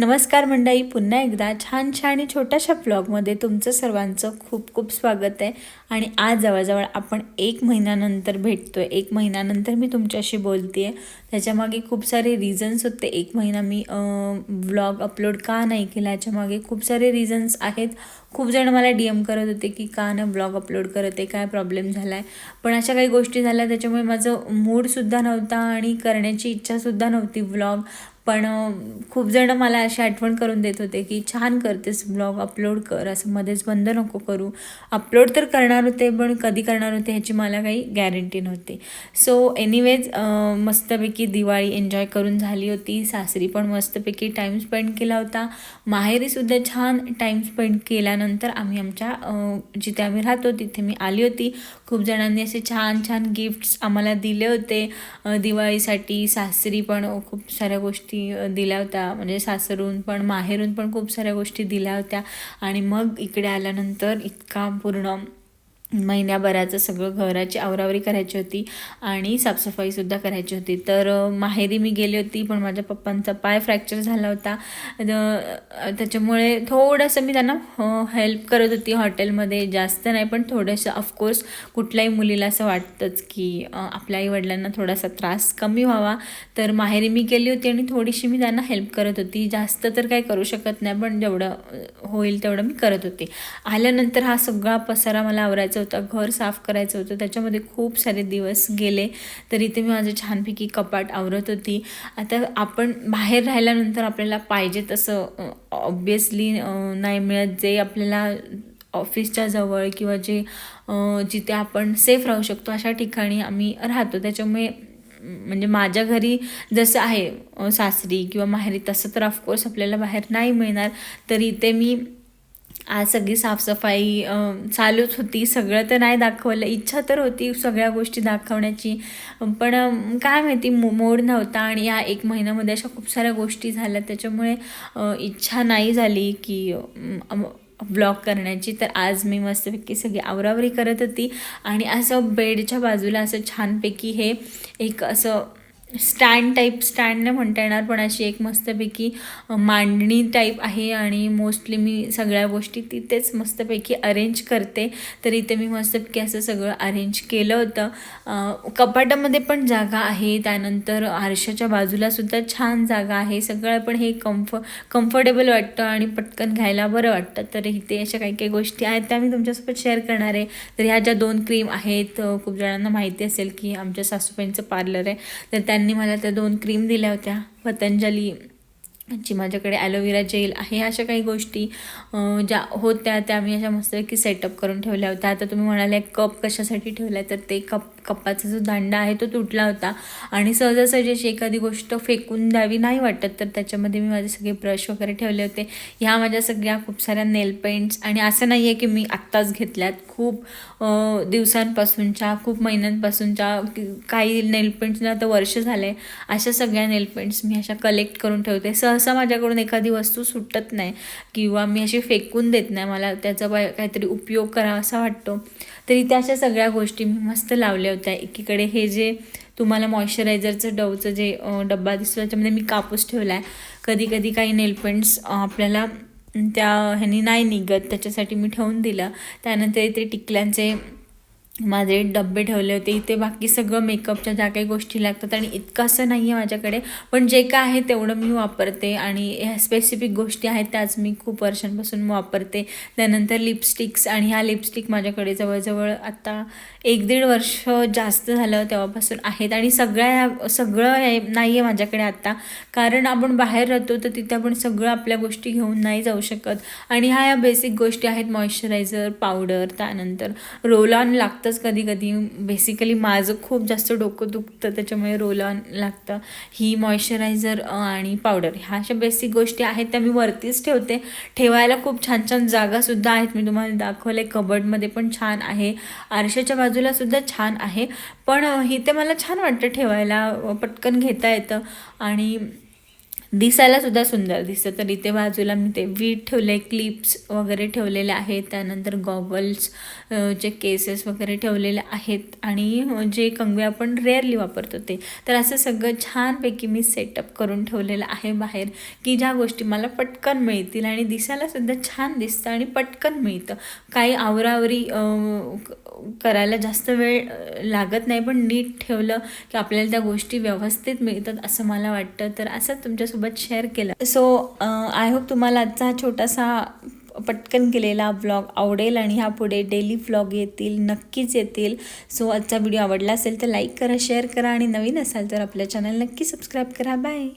नमस्कार मंडळी पुन्हा एकदा छान छान आणि छोट्याशा ब्लॉगमध्ये तुमचं सर्वांचं खूप खूप स्वागत आहे. आणि आज जवळजवळ आपण एक महिन्यानंतर भेटतो आहे एक महिन्यानंतर मी तुमच्याशी बोलते आहे त्याच्यामागे खूप सारे रिझन्स होते. एक महिना मी व्लॉग अपलोड का नाही केला याच्यामागे खूप सारे रिझन्स आहेत. खूप जण मला डी एम करत होते की का नाही ब्लॉग अपलोड करत आहे काय प्रॉब्लेम झाला आहे पण अशा काही गोष्टी झाल्या त्याच्यामुळे माझं मूडसुद्धा नव्हता आणि करण्याची इच्छासुद्धा नव्हती व्लॉग पण खूप जण मला अशी आठवण करून देत होते की छान करतेस ब्लॉग अपलोड कर असं मध्येच बंद नको करू. अपलोड तर करणार होते पण कधी करणार होते ह्याची मला काही गॅरंटी नव्हती. सो एनिवेज मस्तपैकी दिवाळी एन्जॉय करून झाली होती. सासरी पण मस्तपैकी टाईम स्पेंड केला होता. माहेरीसुद्धा छान टाईम स्पेंड केल्यानंतर आम्ही आमच्या जिथे आम्ही राहतो तिथे मी आली होती. खूप जणांनी असे छान छान गिफ्ट्स आम्हाला दिले होते. दिवाळीसाठी सासरी पण खूप साऱ्या गोष्टी गोष्टी दिल्या होत्या. म्हणजे सासरून पण माहेरून पण खूप साऱ्या गोष्टी दिल्या होत्या. आणि मग इकडे आल्यानंतर इतका पूर्ण महिन्याभराचं सगळं घराची आवरावरी करायची होती आणि साफसफाईसुद्धा करायची होती. तर माहेरी मी गेली होती पण माझ्या पप्पांचा पाय फ्रॅक्चर झाला होता. त्याच्यामुळे थोडंसं मी त्यांना हेल्प करत होती हॉटेलमध्ये जास्त नाही पण थोडंसं ऑफकोर्स कुठल्याही मुलीला असं वाटतंच की आपल्या आईवडिलांना थोडासा त्रास कमी व्हावा. तर माहेरी मी गेली होती आणि थोडीशी मी त्यांना हेल्प करत होती. जास्त तर काही करू शकत नाही पण जेवढं होईल तेवढं मी करत होते. आल्यानंतर हा सगळा पसारा मला आवरायचा होता घर साफ करायचं होतं. त्याच्यामध्ये खूप सारे दिवस गेले तर इथे मी माझं छानपैकी कपाट आवरत होती. आता आपण बाहेर राहिल्यानंतर आपल्याला पाहिजे तसं ऑब्वियसली नाही मिळत जे आपल्याला ऑफिसच्या जवळ किंवा जे जिथे आपण सेफ राहू शकतो अशा ठिकाणी आम्ही राहतो. त्याच्यामुळे म्हणजे माझ्या घरी जसं आहे सासरी किंवा माहेरी तसं तर ऑफकोर्स आपल्याला बाहेर नाही मिळणार. तर इथे मी आज सगळी साफसफाई चालूच होती. सगळं तर नाही दाखवलं. इच्छा तर होती सगळ्या गोष्टी दाखवण्याची. पण काय माहिती मो मोड नव्हता आणि या एक महिन्यामध्ये अशा खूप साऱ्या गोष्टी झाल्या. त्याच्यामुळे इच्छा नाही झाली की ब्लॉग करण्याची. तर आज मी मस्तपैकी सगळी आवरावरी करत होती. आणि असं बेडच्या बाजूला असं छानपैकी हे एक असं स्टँड टाईप स्टँड नाही म्हणता येणार पण अशी एक मस्तपैकी मांडणी टाईप आहे आणि मोस्टली मी सगळ्या गोष्टी तिथेच मस्तपैकी अरेंज करते. तर इथे मी मस्तपैकी असं सगळं अरेंज केलं होतं. कपाटामध्ये पण जागा आहे. त्यानंतर आरशाच्या बाजूलासुद्धा छान जागा आहे. सगळं पण हे कम्फ कम्फर्टेबल वाटतं आणि पटकन घ्यायला बरं वाटतं. तर इथे अशा काही काही गोष्टी आहेत त्या मी तुमच्यासोबत शेअर करणार आहे. तर ह्या ज्या दोन क्रीम आहेत खूप जणांना माहिती असेल की आमच्या सासूबाईंचं पार्लर आहे. तर त्यांनी मला त्या दोन क्रीम दिल्या होत्या. पतंजली ची माझ्याकडे ॲलोवेरा जेल आहे अशा काही गोष्टी ज्या होत्या त्या मी अशा मस्तपैकी सेटअप करून ठेवल्या होत्या. आता तुम्ही म्हणाले कप कशासाठी ठेवला आहे तर ते कप कपाचा जो दांडा आहे तो तुटला होता. आणि सहजासहजी अशी एखादी गोष्ट फेकून द्यावी नाही वाटत. तर त्याच्यामध्ये मी माझे सगळे ब्रश वगैरे ठेवले होते. ह्या माझ्या सगळ्या खूप साऱ्या नेल पेंट्स आणि असं नाही आहे की मी आत्ताच घेतल्यात. खूप दिवसांपासूनच्या खूप महिन्यांपासूनच्या काही नेल पेंट्सना तर वर्ष झाले. अशा सगळ्या नेल पेंट्स मी अशा कलेक्ट करून ठेवते. सहसा माझ्याकडून एखादी वस्तू सुटत नाही किंवा मी अशी फेकून देत नाही. मला त्याचा बाय- काहीतरी उपयोग करावा असा वाटतो. तरी त्या अशा सगळ्या गोष्टी मी मस्त लावल्या होत्या. एकीकडे हे जे तुम्हाला मॉइश्चरायझरचं डवचं जे डब्बा दिसतो त्याच्यामध्ये मी कापूस ठेवला आहे कधी कधी काही नेलपेंट्स आपल्याला त्या ह्यानी नाही निघत त्याच्यासाठी मी ठेवून दिलं. त्यानंतर ते टिकल्यांचे माझे डब्बे ठेवले होते. इथे बाकी सगळं मेकअपच्या ज्या काही गोष्टी लागतात आणि इतकं असं नाही आहे माझ्याकडे. पण जे काय आहे तेवढं मी वापरते आणि ह्या स्पेसिफिक गोष्टी आहेत त्याच मी खूप वर्षांपासून वापरते. त्यानंतर लिपस्टिक्स आणि ह्या लिपस्टिक माझ्याकडे जवळजवळ आता एक दीड वर्ष जास्त झालं तेव्हापासून आहेत आणि सगळ्या ह्या सगळं हे नाही आहे माझ्याकडे आत्ता कारण आपण बाहेर राहतो तर तिथे आपण सगळं आपल्या गोष्टी घेऊन नाही जाऊ शकत. आणि ह्या या बेसिक गोष्टी आहेत मॉइश्चरायझर पावडर त्यानंतर रोल ऑन लागतं लागतंच कधी कधी बेसिकली माझं खूप जास्त डोकं दुखतं त्याच्यामुळे रोल ऑन लागतं. ही मॉइश्चरायझर आणि पावडर ह्या अशा बेसिक गोष्टी आहेत त्या मी वरतीच ठेवते. ठेवायला खूप छान छान जागासुद्धा आहेत. मी तुम्हाला दाखवले कबर्डमध्ये पण छान आहे. आरशाच्या बाजूला सुद्धा छान आहे. पण अ, ते मला छान वाटतं ठेवायला पटकन घेता येतं. आणि दिसायला सुद्धा सुंदर दिसतं. तर इथे बाजूला मी ते वीट ठेवले क्लिप्स वगैरे ठेवलेले आहेत. त्यानंतर गॉगल्स जे केसेस वगैरे ठेवलेले आहेत. आणि जे कंगवे आपण रेअरली वापरतो ते. तर असं सगळं छानपैकी मी सेटअप करून ठेवलेलं आहे बाहेर की ज्या गोष्टी मला पटकन मिळतील आणि दिसायला सुद्धा छान दिसतं आणि पटकन मिळतं. काही आवरावरी क- करायला जास्त वेळ लागत नाही पण नीट ठेवलं की आपल्याला त्या गोष्टी व्यवस्थित मिळतात असं मला वाटतं. तर असं तुमच्यासोबत शेअर केलं. सो आय होप तुम्हाला आजचा हा छोटासा पटकन केलेला व्लॉग आवडेल आणि ह्या पुढे डेली व्लॉग येतील नक्कीच येतील. सो आजचा व्हिडिओ आवडला असेल तर लाईक करा शेअर करा आणि नवीन असाल तर आपल्या चॅनल नक्की सबस्क्राईब करा. बाय